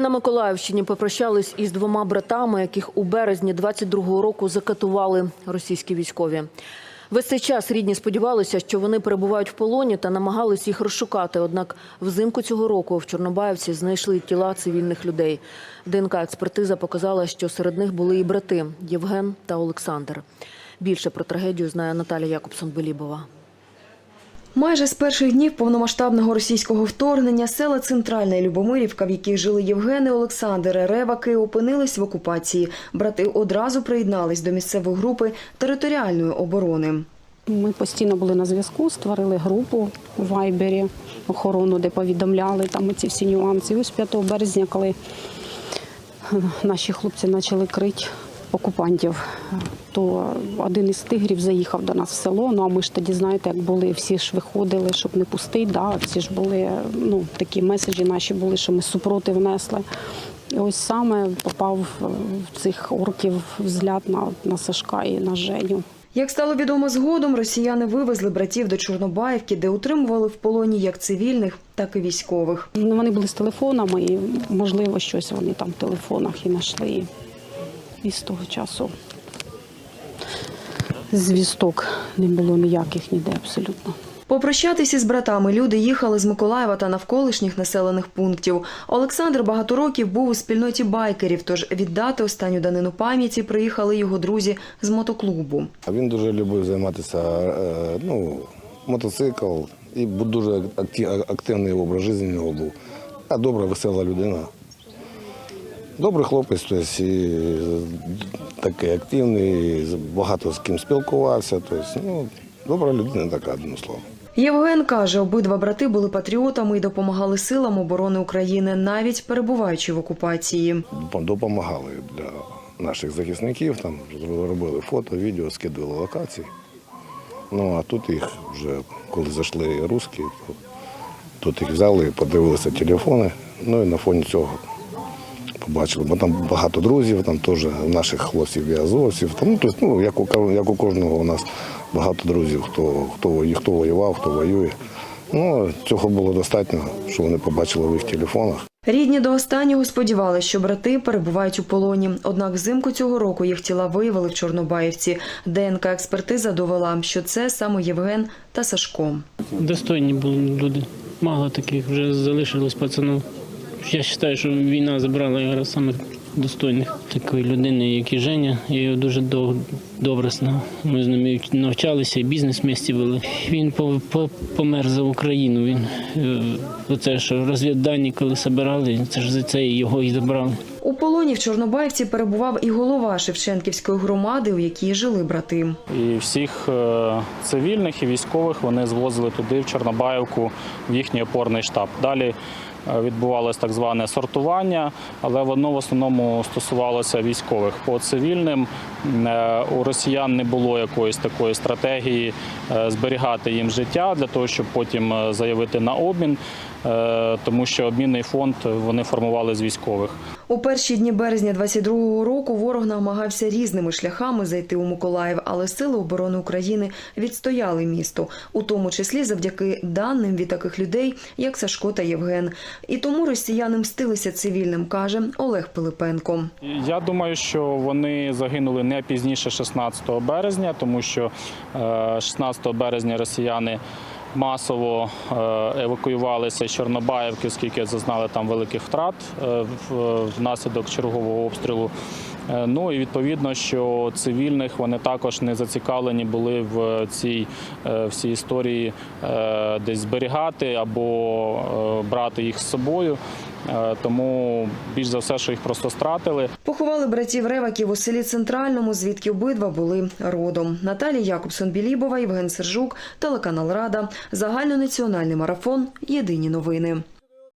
На Миколаївщині попрощались із двома братами, яких у березні 22-го року закатували російські військові. Весь цей час рідні сподівалися, що вони перебувають в полоні та намагались їх розшукати. Однак взимку цього року в Чорнобаївці знайшли тіла цивільних людей. ДНК-експертиза показала, що серед них були і брати Євген та Олександр. Більше про трагедію знає Наталя Якобсон-Белібова. Майже з перших днів повномасштабного російського вторгнення села Центральна Любомирівка, в яких жили Євген і Олександр Реваки, опинились в окупації. Брати одразу приєднались до місцевої групи територіальної оборони. Ми постійно були на зв'язку, створили групу у Вайбері, охорону, де повідомляли там ці всі нюанси. Ось 5 березня, коли е, наші хлопці почали крити окупантів, то один із тигрів заїхав до нас в село. Ну а ми ж тоді, знаєте, як були, всі ж виходили, щоб не пустити. Да? Всі ж були, ну такі меседжі наші були, що ми супротив несли. І ось саме попав в цих орків взгляд на, на Сашка і на Женю. Як стало відомо згодом, росіяни вивезли братів до Чорнобаївки, де утримували в полоні як цивільних, так і військових. Ну, Вони були з телефонами, і можливо щось вони там в телефонах і знайшли. І з того часу звісток не було ніяких ніде абсолютно. Попрощатися з братами люди їхали з Миколаєва та навколишніх населених пунктів. Олександр багато років був у спільноті байкерів, тож віддати останню данину пам'яті приїхали його друзі з мотоклубу. Він дуже любив займатися е, ну, мотоцикл і був дуже активний образ життя в нього був. А добра, весела людина. Добрий хлопець, тобто, і такий активний, багато з ким спілкувався. Тобто, ну, добра людина така, одним словом. Євген каже, обидва брати були патріотами і допомагали силам оборони України, навіть перебуваючи в окупації. Допомагали для наших захисників, там робили фото, відео, скидували локації. Ну а тут їх вже, коли зайшли русські, то тут їх взяли, подивилися телефони. Ну і на фоні цього побачили. Бо там багато друзів, там теж наших хлопців і азовців. Там, ну, тобто, ну, як, у, як у кожного у нас багато друзів, хто, хто, хто воював, хто воює. Ну, цього було достатньо, що вони побачили в їх телефонах. Рідні до останнього сподівалися, що брати перебувають у полоні. Однак взимку цього року їх тіла виявили в Чорнобаївці. ДНК експертиза довела, що це саме Євген та Сашко. Достойні були люди. Мало таких вже залишилось пацанів. Я вважаю, що війна забрала його самих достойних такої людини, як і Женя. Я його дуже дов- добре знав. Ми з ним навчалися, і бізнес в місті вели. Він по- по- помер за Україну. Він е, оце, що розвіддані, коли збирали, це ж за це його і забрали. У полоні в Чорнобаївці перебував і голова Шевченківської громади, у якій жили брати. І всіх е, цивільних і військових вони звозили туди, в Чорнобаївку, в їхній опорний штаб. Далі відбувалось так зване сортування, але воно в основному стосувалося військових. По цивільним е, у росіян не було якоїсь такої стратегії е, зберігати їм життя для того, щоб потім е, заявити на обмін, е, тому що обмінний фонд вони формували з військових. У перші дні березня 22-го року ворог намагався різними шляхами зайти у Миколаїв, але сили оборони України відстояли місто, у тому числі завдяки даним від таких людей, як Сашко та Євген. І тому росіяни мстилися цивільним, каже Олег Пилипенко. Я думаю, що вони загинули не пізніше 16 березня, тому що е, 16 березня росіяни масово е, евакуювалися з Чорнобаївки, оскільки зазнали там великих втрат е, внаслідок чергового обстрілу. Е, Ну і відповідно, що цивільних вони також не зацікавлені були в цій е, всій історії е, десь зберігати або е, брати їх з собою. Е, Тому більш за все, що їх просто стратили. Поховали братів Реваків у селі Центральному, звідки обидва були родом. Наталія Якобсон-Білібова, Євген Сержук, телеканал Рада, загальнонаціональний марафон. Єдині новини.